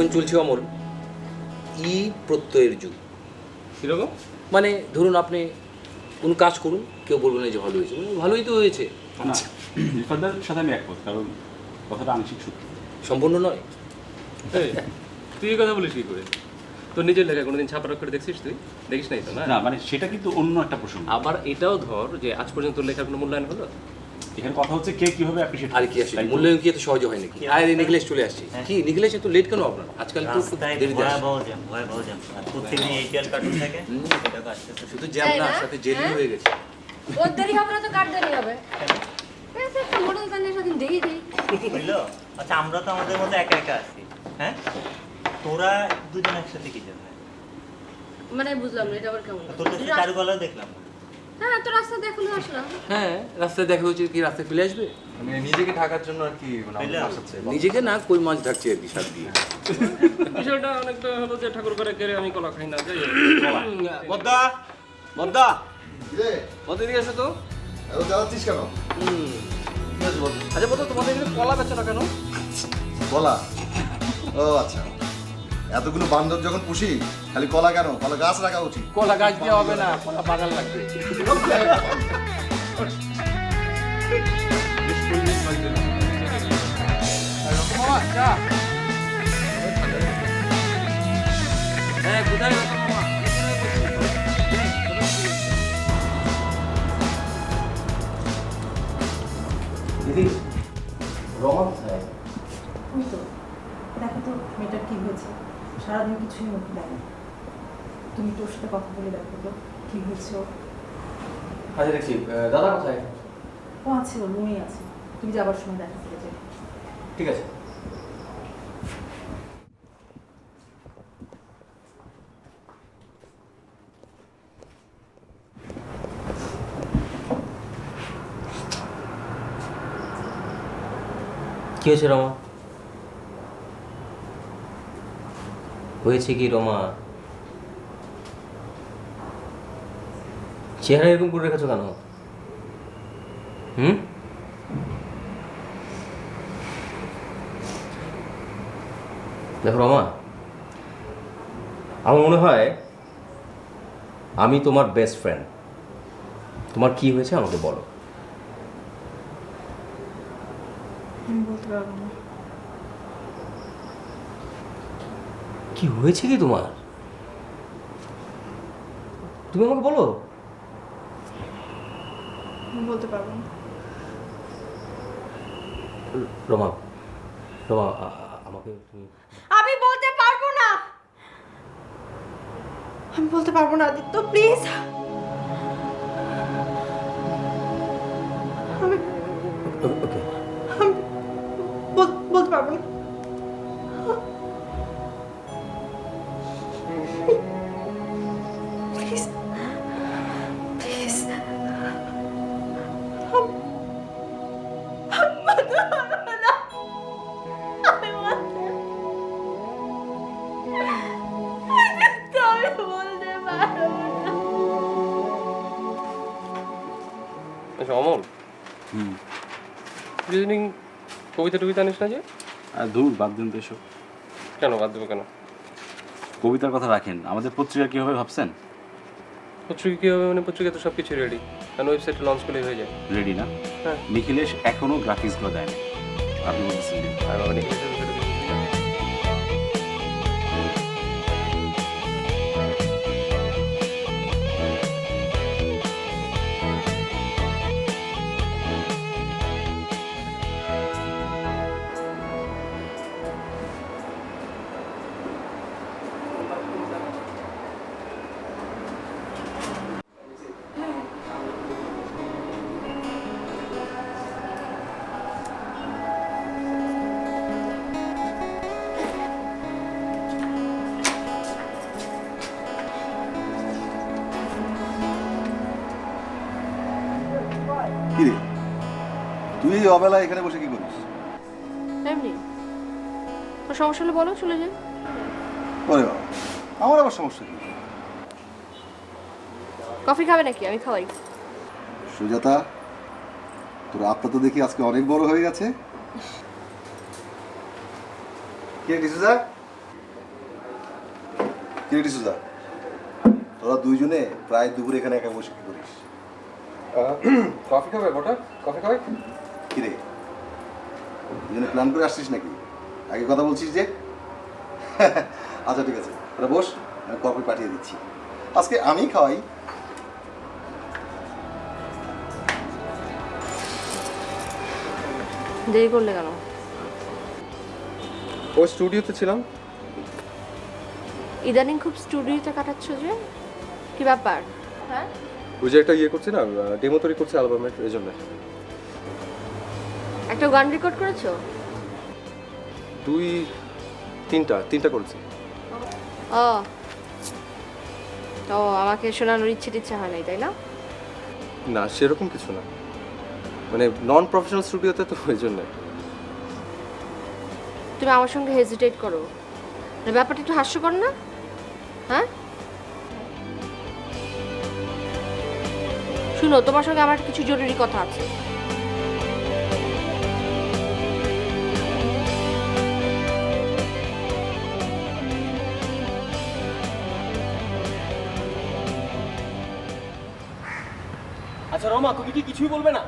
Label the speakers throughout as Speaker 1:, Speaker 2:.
Speaker 1: এখন চলছে অমল। ই প্রত্যয়ের যুগ।
Speaker 2: কীরকম?
Speaker 1: মানে ধরুন আপনি কোনো কাজ করুন কেউ বলবে না যে ভালো হয়েছে। ভালোই তো হয়েছে।
Speaker 3: সাথে আমি একমত কারণ কথাটা আংশিক সত্যি।
Speaker 1: সম্পূর্ণ নয়।
Speaker 2: তুই এই কথা বলিস কি করে? তোর নিজের লেখা কোনোদিন ছাপার করে দেখছিস তুই? দেখিস নাই তো না?
Speaker 3: না মানে সেটা কিন্তু অন্য একটা প্রসঙ্গ।
Speaker 2: আবার এটাও ধর যে আজ পর্যন্ত তোর লেখার কোনো মূল্যায়ন হলো?
Speaker 3: এখানে কথা হচ্ছে কে কীভাবে অ্যাপ্রিশিয়েট
Speaker 1: আর কি মূল্যায়ন কি এত সহজে হয় নাকি আর চলে আসছে। কি নিকলেশ এত লেট কেন আপনার? আজকাল তো
Speaker 4: আর প্রত্যেকদিন থাকে
Speaker 1: শুধু জ্যাম না? সাথে জেলি
Speaker 5: হ্যাঁ?
Speaker 1: হয়ে গেছে।
Speaker 5: ওর দেরি হবে না তো কার দেরি হবে? মোটর সাথে দেরি দেরি।
Speaker 4: বুঝলো? আচ্ছা আমরা তো আমাদের মধ্যে একা একা আছি। হ্যাঁ? তোরা দুজন একসাথে কি জন্য
Speaker 5: মানে বুঝলাম না এটা আবার কেমন?
Speaker 4: তোর তো চারুকলাও দেখলাম
Speaker 5: হ্যাঁ তো রাস্তা দেখল আসলাম।
Speaker 1: হ্যাঁ রাস্তায় দেখা হচ্ছে কি রাস্তায় ফেলে আসবে?
Speaker 6: মানে নিজেকে ঢাকার জন্য আর কি মানে আসাচ্ছে
Speaker 1: নিজেকে না কই মাছ ঢাকছে আর কি সাত দিয়ে?
Speaker 2: বিষয়টা অনেকটা হলো যে ঠাকুর করে কেড়ে আমি কলা খাই না যাই।
Speaker 1: বদ্দা বদ্দা।
Speaker 7: রে
Speaker 1: কত দিকে এসো তো।
Speaker 7: এত জ্বালাচ্ছিস কেন?
Speaker 1: হুম। আচ্ছা বলতো তোমাদের এখানে কলা বেচো না কেন?
Speaker 7: কলা? ও আচ্ছা। এতগুলো বান্দর যখন পুষি খালি কলা কেন? কলা গাছ রাখা উচিত।
Speaker 1: কলা গাছ দেওয়া হবে না কলা বাগান লাগবে। হ্যাঁ কোথায় দিদি
Speaker 8: দেখো তো মেয়েটার কি হয়েছে। সারাদিন কিছুই মুখে দেয় না। তুমি তোর সাথে কথা বলে দেখো তো কি হয়েছে
Speaker 1: আচ্ছা দেখছি দাদা কোথায়?
Speaker 8: ও আছে ওর রুমেই আছে। তুমি যাবার সময় দেখা করে যাবে
Speaker 1: ঠিক আছে।
Speaker 9: কি হয়েছে রমা? হয়েছে কি রমা? চেহারা এরকম করে রেখেছো কেন? হুম? দেখো রমা, আমার মনে হয় আমি তোমার বেস্ট ফ্রেন্ড তোমার কি হয়েছে আমাকে বলো।
Speaker 8: বলতে পারব না।
Speaker 9: কি হয়েছে কি তোমার? তুমি আমাকে বলো।
Speaker 8: বলতে পারব না।
Speaker 9: রমা রমা আমাকে তুমি
Speaker 5: আমি বলতে পারব না।
Speaker 8: আমি বলতে পারব না আদিত্য প্লিজ। আমি
Speaker 9: ওকে।
Speaker 8: বলতে পারব না।
Speaker 2: আচ্ছা অমল।
Speaker 3: হুম।
Speaker 2: রিজনিং কবিতা টবিতা আনিস না যে?
Speaker 3: আর দূর বাদ দিন তো এসব।
Speaker 2: কেন বাদ দেবো কেন?
Speaker 3: কবিতার কথা রাখেন। আমাদের পত্রিকা কি হবে ভাবছেন?
Speaker 2: পত্রিকা কী হবে মানে পত্রিকা তো সব কিছু রেডি কারণ ওয়েবসাইটে লঞ্চ করলেই হয়ে যায়।
Speaker 3: রেডি না? নিখিলেশ এখনও গ্রাফিক্সগুলো দেয়নি। আপনি বলতেছেন দিন।
Speaker 2: আর বাবা নিখিলেশের বিষয়টা কিছু বুঝি না।
Speaker 7: কি রে তুই এই অবেলায় এখানে বসে কি করিস?
Speaker 5: এমনি। তোর সমস্যা হলে বলো চলে যাই।
Speaker 7: ওরে বাবা আমার আবার সমস্যা কি?
Speaker 5: কফি খাবে নাকি? আমি খাওয়াই।
Speaker 7: সুজাতা তোর আত্মা তো দেখি আজকে অনেক বড় হয়ে গেছে। কে ডিসুজা কিরেটি সুজা? তোরা দুইজনে প্রায় দুপুরে এখানে একা বসে কি করিস?
Speaker 6: কফি খাবে বটা? কফি খাবে?
Speaker 7: কিরে দুজনে প্ল্যান করে আসছিস নাকি? আগে কথা বলছিস যে? আচ্ছা ঠিক আছে। তোরা বস আমি কফি পাঠিয়ে দিচ্ছি। আজকে আমি খাওয়াই।
Speaker 5: দেরি করলে কেন?
Speaker 6: ওই স্টুডিওতে ছিলাম।
Speaker 5: ইদানিং খুব স্টুডিওতে কাটাচ্ছ যে? কি ব্যাপার? হ্যাঁ?
Speaker 6: ওই যে একটা ইয়ে করছি না ডেমো তৈরি করছে অ্যালবামের এই জন্য
Speaker 5: একটা গান রেকর্ড করেছ?
Speaker 6: দুই তিনটা তিনটা করেছি।
Speaker 5: ও। ও আমাকে শোনানোর ইচ্ছে টিচ্ছে হয় নাই তাই না?
Speaker 6: না সেরকম কিছু না। মানে নন প্রফেশনাল স্টুডিওতে তো ওই জন্য।
Speaker 5: তুমি আমার সঙ্গে হেজিটেট করো। মানে ব্যাপারটা একটু হাস্যকর না? হ্যাঁ? শুনো, তোমার সঙ্গে আমার কিছু জরুরি কথা আছে।
Speaker 2: আচ্ছা রমা, তুমি কি কিছুই বলবে না?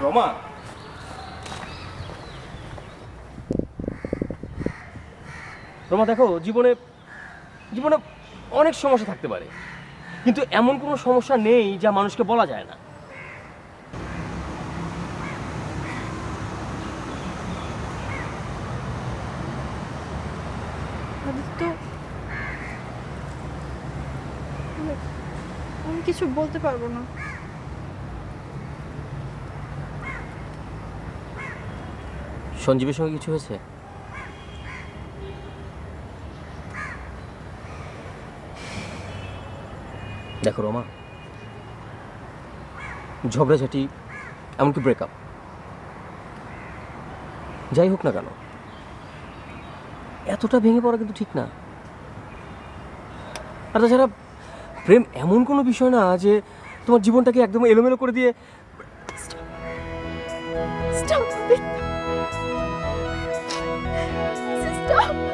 Speaker 2: রমা। রমা, দেখো, জীবনে জীবনে অনেক সমস্যা থাকতে পারে। কিন্তু এমন কোনো সমস্যা নেই যা মানুষকে বলা যায় না।
Speaker 8: কিছু বলতে পারব না।
Speaker 9: সঞ্জীবের সঙ্গে কিছু হয়েছে? দেখো রমা, ঝগড়াঝাটি এমনকি ব্রেকআপ যাই হোক না কেন, এতটা ভেঙে পড়া কিন্তু ঠিক না। আর তাছাড়া প্রেম এমন কোনো বিষয় না যে তোমার জীবনটাকে একদম এলোমেলো করে দিয়ে!
Speaker 8: 走